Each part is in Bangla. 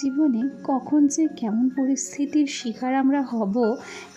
জীবনে কখন যে কেমন পরিস্থিতির শিকার আমরা হব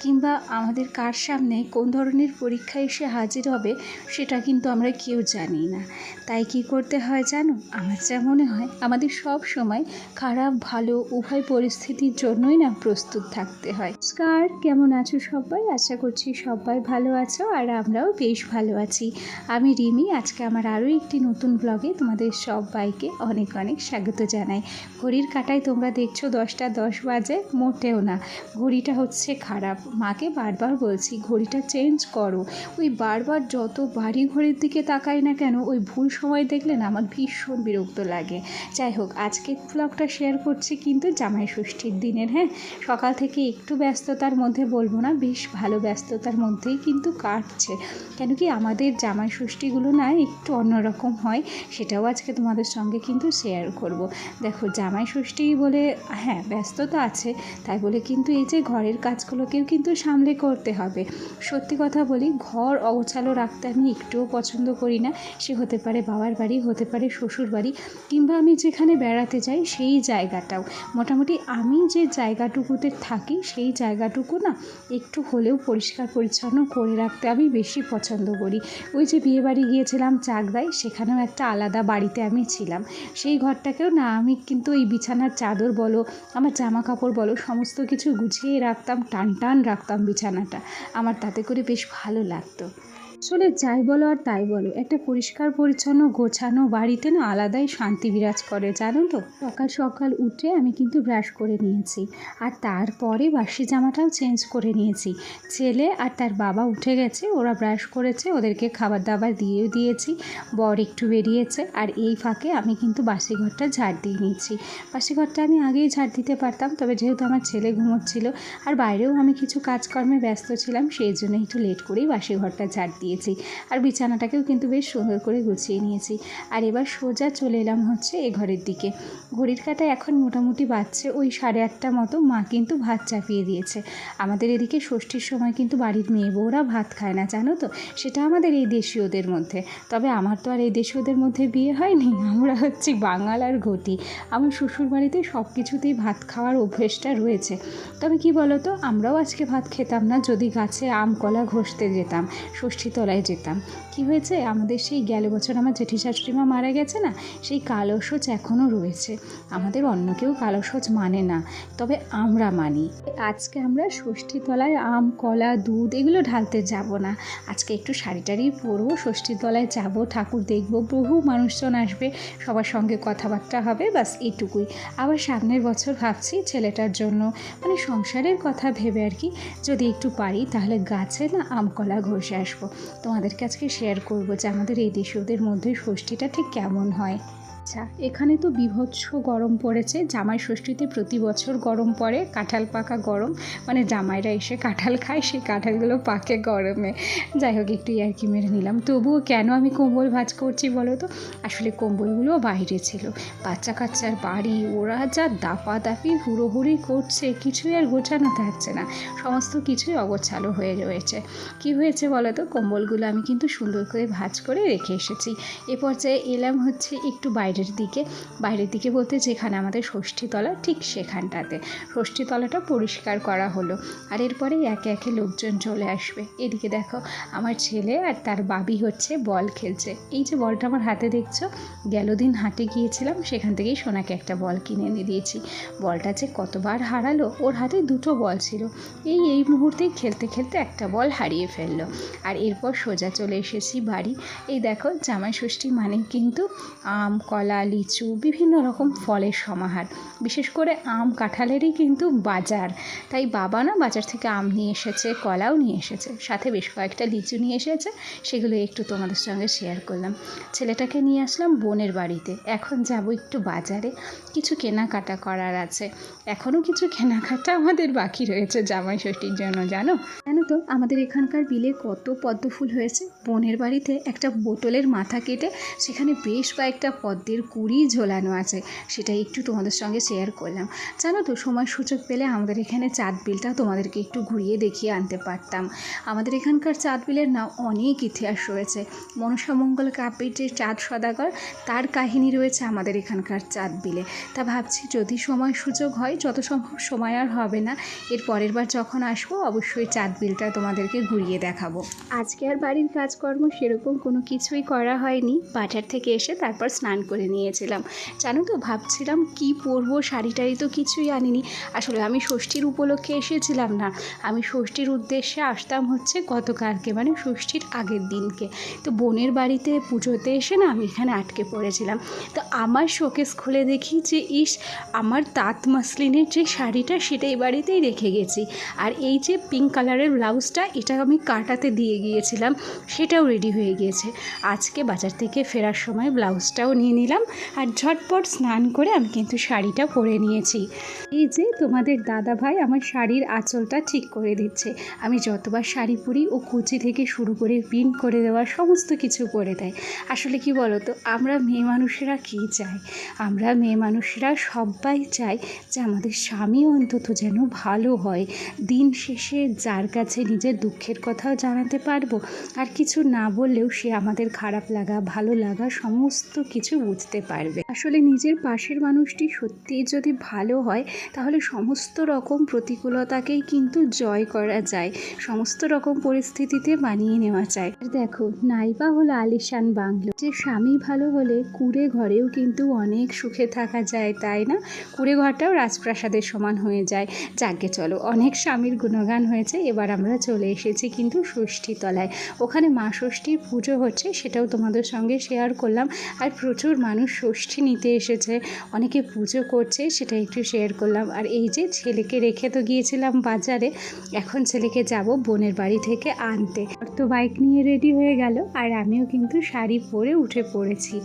কিংবা আমাদের কার সামনে কোন ধরনের পরীক্ষা এসে হাজির হবে, সেটা কিন্তু আমরা কেউ জানি না। তাই কি করতে হয় জানো? আমার যা মনে হয়, আমাদের সব সময় খারাপ, ভালো, উভয় পরিস্থিতির জন্যই না প্রস্তুত থাকতে হয়। নমস্কার, কেমন আছো সবাই? আশা করছি সবাই ভালো আছো আর আমরাও বেশ ভালো আছি। আমি রিমি, আজকে আমার আরও একটি নতুন ব্লগে তোমাদের সবাইকে অনেক অনেক স্বাগত জানাই। ঘড়ির কাটায় তোমরা দেখছ দশটা দশ বাজে, মোটেও না। ঘড়িটা হচ্ছে খারাপ। মাকে বারবার বলছি, ঘড়িটা চেঞ্জ করো। ওই বারবার যত বাড়ি ঘড়ির দিকে তাকাই না কেন, ওই ভুল সময় দেখলে না আমার ভীষণ বিরক্ত লাগে। যাই হোক আজকে ব্লগটা শেয়ার করছি কিন্তু জামাই ষষ্ঠীর দিনের হ্যাঁ? সকাল থেকে একটু ব্যস্ততার মধ্যে বলব না, বেশ ভালো ব্যস্ততার মধ্যেই কিন্তু কাটছে। কেন কি আমাদের জামাই ষষ্ঠীগুলো না একটু অন্যরকম হয়, সেটাও আজকে তোমাদের সঙ্গে কিন্তু শেয়ার করব। দেখো, জামাই ষষ্ঠী বলে হ্যাঁ ব্যস্ততা আছে। তাই বলে, কিন্তু এই যে ঘরের কাজগুলোকেও কিন্তু সামলে করতে হবে। সত্যি কথা বলি, ঘর অগোছালো রাখতে আমি একটুও পছন্দ করি না। সে হতে পারে বাবার বাড়ি, হতে পারে শ্বশুর বাড়ি, কিংবা আমি যেখানে বেড়াতে যাই সেই জায়গাটাও। মোটামুটি আমি যে জায়গাটুকুতে থাকি সেই জায়গাটুকু না, একটু হলেও পরিষ্কার পরিচ্ছন্ন করে রাখতে আমি বেশি পছন্দ করি। ওই যে বিয়ে বাড়ি গিয়েছিলাম চাকদায়, সেখানেও একটা আলাদা বাড়িতে আমি ছিলাম। সেই ঘরটাকেও না, আমি কিন্তু এই বিছানার চাদর বলো, আমার জামা কাপড় বলো, সমস্ত কিছু গুছিয়ে রাখতাম, টান টান রাখতাম বিছানাটা। আমার তাতে করে বেশ ভালো লাগতো। আসলে যাই বলো আর তাই বলো, একটা পরিষ্কার, পরিচ্ছন্ন, গোছানো বাড়িতে না আলাদাই শান্তি বিরাজ করে, জানো তো? সকাল সকাল উঠে আমি কিন্তু ব্রাশ করে নিয়েছি, আর তারপরে বাসি জামাটাও চেঞ্জ করে নিয়েছি। ছেলে আর তার বাবা উঠে গেছে, ওরা ব্রাশ করেছে, ওদেরকে খাবার দাবার দিয়েও দিয়েছি, বর একটু বেরিয়েছে, আর এই ফাঁকে আমি কিন্তু বাসি ঘরটা ঝাড় দিয়ে নিয়েছি। বাসি ঘরটা আমি আগেই ঝাড় দিতে পারতাম, তবে যেহেতু আমার ছেলে ঘুমোচ্ছিল, আর বাইরেও আমি কিছু কাজকর্মে ব্যস্ত ছিলাম, সেই জন্য একটু লেট করেই বাসি ঘরটা ঝাড় দিয়েছি। আর বিছানাটাকেও কিন্তু বেশ সুন্দর করে গুছিয়ে নিয়েছি। আর এবার সোজা চলে এলাম হচ্ছে এ ঘরের দিকে। ঘড়ির কাটা এখন মোটামুটি বাজছে, ওই সাড়ে আটটা মতো। মা কিন্তু ভাত চাপিয়ে দিয়েছে। আমাদের এদিকে ষষ্ঠীর সময় কিন্তু বাড়ির মেয়ে বউরা ভাত খায় না, জানো তো? সেটা আমাদের এই দেশীয়দের মধ্যে। তবে আমার তো আর এই দেশীয়দের মধ্যে বিয়ে হয়নি, আমরা হচ্ছি বাঙাল আর ঘটি। আমার শ্বশুর বাড়িতে সব কিছুতেই ভাত খাওয়ার অভ্যেসটা রয়েছে। তবে কি বলতো? আমরাও আজকে ভাত খেতাম না, যদি গাছে আম, কলা ঘষতে যেতাম। ষষ্ঠী তলায় যেতাম। কি হয়েছে? আমাদের সেই গেল বছর আমার জেঠি শাশুড়িমা মারা গেছে না, সেই কালো সোচ এখনও রয়েছে। আমাদের অন্য কেউ কালো সোচ মানে না, তবে আমরা মানি। আজকে আমরা ষষ্ঠী তলায় আম, কলা, দুধ এগুলো ঢালতে যাব না। আজকে একটু শাড়ি টাড়ি পরবো, ষষ্ঠী তলায় যাব, ঠাকুর দেখব, বহু মানুষজন আসবে, সবার সঙ্গে কথাবার্তা হবে বাস এটুকুই। আবার সামনের বছর ভাবছি ছেলেটার জন্য মানে সংসারের কথা ভেবে আর কি, যদি একটু পারি তাহলে গাছে না আম, কলা ঘষে আসব। তোমাদেরকে আজকে শেয়ার করব যে আমাদের এই দেশীয়দের মধ্যে ষষ্ঠীটা ঠিক কেমন হয়। আচ্ছা এখানে তো বিভৎস গরম পড়েছে। জামাই ষষ্ঠীতে প্রতি বছর গরম পড়ে, কাঁঠাল পাকা গরম। মানে জামাইরা এসে কাঁঠাল খায়, সেই কাঁঠালগুলো পাকে গরমে। যাই হোক, একটু ইয়ার্কি মেরে নিলাম। তবুও কেন আমি কম্বল ভাজ করছি বলো তো? আসলে কম্বলগুলো বাইরে ছিল। বাচ্চা কাচ্চার বাড়ি, ওরা যা দাপাদাপি, হুড়োহুড়ি করছে, কিছুই আর গোছানো থাকছে না। সমস্ত কিছুই অগোছালো হয়ে রয়েছে। কি হয়েছে বলো তো? কম্বলগুলো আমি কিন্তু সুন্দর করে ভাজ করে রেখে এসেছি। এ পর্যায়ে এলাম হচ্ছে একটু বাইরের দিকে বাইরের দিকে বলতে যেখানে আমাদের ষষ্ঠীতলা ঠিক সেখানটাতে। ষষ্ঠীতলাটা পরিষ্কার করা হলো আর এরপরে একে একে লোকজন চলে আসবে। এদিকে দেখো আমার ছেলে আর তার বাবি হচ্ছে বল খেলছে। এই যে বলটা আমার হাতে দেখছ গেল দিন হাটে গিয়েছিলাম, সেখান থেকেই সোনাকে একটা বল কিনে এনে দিয়েছি। বলটা যে কতবার হারালো, ওর হাতে দুটো বল ছিল। এই এই মুহূর্তেই খেলতে খেলতে একটা বল হারিয়ে ফেলল। আর এরপর সোজা চলে এসেছি বাড়ি। এই দেখো জামাই ষষ্ঠী মানে কিন্তু কলা, লিচু, বিভিন্ন রকম ফলের সমাহার। বিশেষ করে আম কাঁঠালেরই কিন্তু বাজার। তাই বাবা না বাজার থেকে আম নিয়ে এসেছে, কলাও নিয়ে এসেছে, সাথে বেশ কয়েকটা লিচু নিয়ে এসেছে, সেগুলো একটু তোমাদের সঙ্গে শেয়ার করলাম। ছেলেটাকে নিয়ে আসলাম বোনের বাড়িতে। এখন যাব একটু বাজারে। কিছু কেনাকাটা করার আছে। এখনও কিছু কেনাকাটা আমাদের বাকি রয়েছে জামাই ষষ্ঠীর জন্য, জানো? কেন তো আমাদের এখানকার বিলে কত পদ্ম ফুল হয়েছে। বোনের বাড়িতে একটা বোতলের মাথা কেটে সেখানে বেশ কয়েকটা পদ্মের কুড়ি ঝোলানো আছে। সেটা একটু তোমাদের সঙ্গে শেয়ার করলাম। জানো তো সময় সুযোগ পেলে আমাদের এখানে চাঁদ বিলটা তোমাদেরকে একটু ঘুরিয়ে দেখিয়ে আনতে পারতাম। আমাদের এখানকার চাঁদ বিলের না অনেক ইতিহাস রয়েছে। মনসামঙ্গল কাব্যের যে চাঁদ সদাগর, তার কাহিনী রয়েছে আমাদের এখানকার চাঁদ বিলে। তা ভাবছি যদি সময় সুযোগ হয়, যত সম্ভব সময় আর হবে না। এর পরের বার যখন আসব, অবশ্যই চাঁদ বিলটা তোমাদেরকে ঘুরিয়ে দেখাবো। আজকে আর বাড়ির কাজকর্ম সেরকম কোনো কিছুই করা হয়নি। বাজার থেকে এসে তারপর স্নান করে নিয়েছিলাম। জানো তো, ভাবছিলাম কি পরবো, শাড়ি টাড়ি তো কিছুই আনিনি। আসলে আমি ষষ্ঠীর উপলক্ষে এসেছিলাম না। আমি ষষ্ঠীর উদ্দেশ্যে আসতাম হচ্ছে গতকালকে মানে ষষ্ঠীর আগের দিনকে। তো বোনের বাড়িতে পুজোতে এসে না আমি এখানে আটকে পড়েছিলাম। তো আমার শোকেস খুলে দেখি যে, ইস, আমার তাঁত মাসলিনের যে শাড়িটা সেটা এই বাড়িতেই রেখে গেছি। আর এই যে পিঙ্ক কালারের ব্লাউজটা এটা আমি কাটাতে দিয়ে গিয়েছিলাম, সেটাও রেডি হয়ে গিয়েছে। আজকে বাজার থেকে ফেরার সময় ব্লাউজটাও নিয়ে নিলাম আর ঝটপট স্নান করে আমি কিন্তু শাড়িটা পরে নিয়েছি। এই যে তোমাদের দাদা ভাই আমার শাড়ির আঁচলটা ঠিক করে দিচ্ছে। আমি যতবার শাড়ি পরি, ও কুচি থেকে শুরু করে পিন করে দেওয়া সমস্ত কিছু করে দেয়। আসলে কি বলো তো আমরা মেয়ে মানুষেরা কী চাই? আমরা মেয়ে মানুষেরা সবাই চাই যে আমাদের স্বামী অন্তত যেন ভালো হয়। দিন শেষে যার কাছে নিজের দুঃখের কথাও জানাতে পারব। আর কিছু না বললেও সে আমাদের খারাপ লাগা, ভালো লাগা সমস্ত কিছু বুঝতে পারবে। আসলে নিজের পাশের মানুষটি সত্যিই যদি ভালো হয়, তাহলে সমস্ত রকম প্রতিকূলতাকেই কিন্তু জয় করা যায়। সমস্ত রকম পরিস্থিতিতে মানিয়ে নেওয়া যায়। দেখো, নাইবা হলো আলিশান বাংলো। যে স্বামী ভালো হলে কুড়ে ঘরেও কিন্তু অনেক সুখে থাকা যায়, তাই না? কুড়ে ঘরটাও রাজপ্রাসাদের সমান হয়ে যায়। যাকে চলো, অনেক স্বামীর গুণগান হয়েছে, এবার আমরা চলে এসেছি কিন্তু ষষ্ঠী তলায় ওখানে মা ষষ্ঠীর পুজো হচ্ছে, সেটাও তোমাদের সঙ্গে শেয়ার করলাম। আর প্রচুর মানুষ ষষ্ঠী নিতে এসেছে, অনেকে পুজো করছে সেটা একটু শেয়ার করলাম। আর এই যে ছেলেকে রেখে তো গিয়েছিলাম বাজারে, এখন ছেলেকে যাব বোনের বাড়ি থেকে আনতে। তো বাইক নিয়ে রেডি হয়ে গেল, আর আমিও কিন্তু শাড়ি পরে উঠে পড়েছি।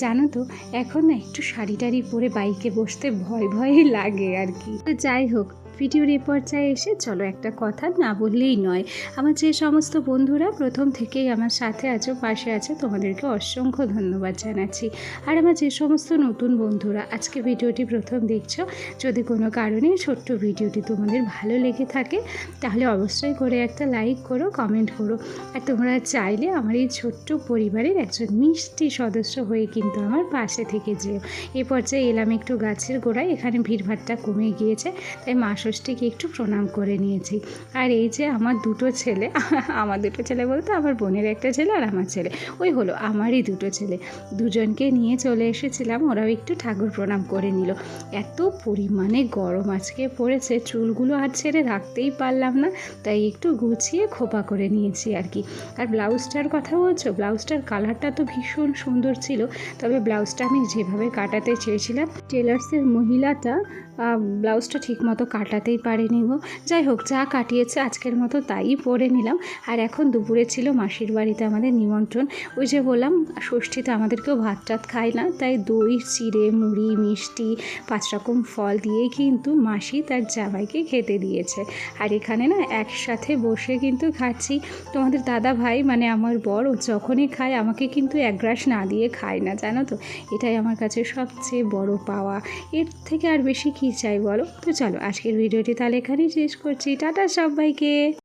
জানো তো, এখন না একটু শাড়ি টাড়ি পরে বাইকে বসতে ভয়, ভয়ই লাগে আর কি। তো যাই হোক ভিডিওর এ পর্যায়ে এসে চলো একটা কথা না বললেই নয়। আমার যে সমস্ত বন্ধুরা প্রথম থেকেই আমার সাথে আছো, পাশে আছে, তোমাদেরকে অসংখ্য ধন্যবাদ জানাচ্ছি। আর আমার যে সমস্ত নতুন বন্ধুরা আজকে ভিডিওটি প্রথম দেখছ, যদি কোনো কারণে ছোট্ট ভিডিওটি তোমাদের ভালো লেগে থাকে, তাহলে অবশ্যই করে একটা লাইক করো, কমেন্ট করো। আর তোমরা চাইলে আমার এই ছোট্ট পরিবারের একজন মিষ্টি সদস্য হয়ে কিন্তু আমার পাশে থেকে যেও। এ পর্যায়ে এলাম একটু গাছের গোড়ায়, এখানে ভিড়ভাট্টা কমে গিয়েছে, তাই মা ষষ্ঠীকে একটু প্রণাম করে নিয়েছি। আর এই যে আমার দুটো ছেলে, আমার দুটো ছেলে বলতে আমার বোনের একটা ছেলে আর আমার ছেলে। ওই হলো আমারই দুটো ছেলে। দুজনকে নিয়ে চলে এসেছিলাম, ওরাও একটু ঠাকুর প্রণাম করে নিল। এত পরিমাণে গরম আজকে পড়েছে, চুলগুলো আর ছেড়ে রাখতেই পারলাম না, তাই একটু গুছিয়ে খোপা করে নিয়েছি আর কি। আর ব্লাউজটার কথা বলছো? ব্লাউজটার কালারটা তো ভীষণ সুন্দর ছিল, তবে ব্লাউজটা আমি যেভাবে কাটাতে চেয়েছিলাম, টেলার্সের মহিলাটা ব্লাউজটা ঠিকমতো কাটাতেই পারেনি গো। যাই হোক, যা কাটিয়েছে আজকের মতো তাই পরে নিলাম। আর এখন দুপুরে ছিল মাসির বাড়িতে আমাদের নিমন্ত্রণ। ওই যে বললাম, ষষ্ঠীতে আমাদেরকেও ভাত টাত খায় না, তাই দই, চিড়ে, মুড়ি, মিষ্টি, পাঁচ রকম ফল দিয়ে কিন্তু মাসি তার জামাইকে খেতে দিয়েছে। আর এখানে না একসাথে বসে কিন্তু খাচ্ছি। তোমাদের দাদা ভাই মানে আমার বর যখনই খায়, আমাকে কিন্তু এক গ্রাস না দিয়ে খায় না, জানো তো? এটাই আমার কাছে সবচেয়ে বড় পাওয়া। এর থেকে আর বেশি কী চাই বলো? তো চলো আজকের ভিডিওটি তাহলে এখানেই শেষ করছি। টাটা সবাইকে!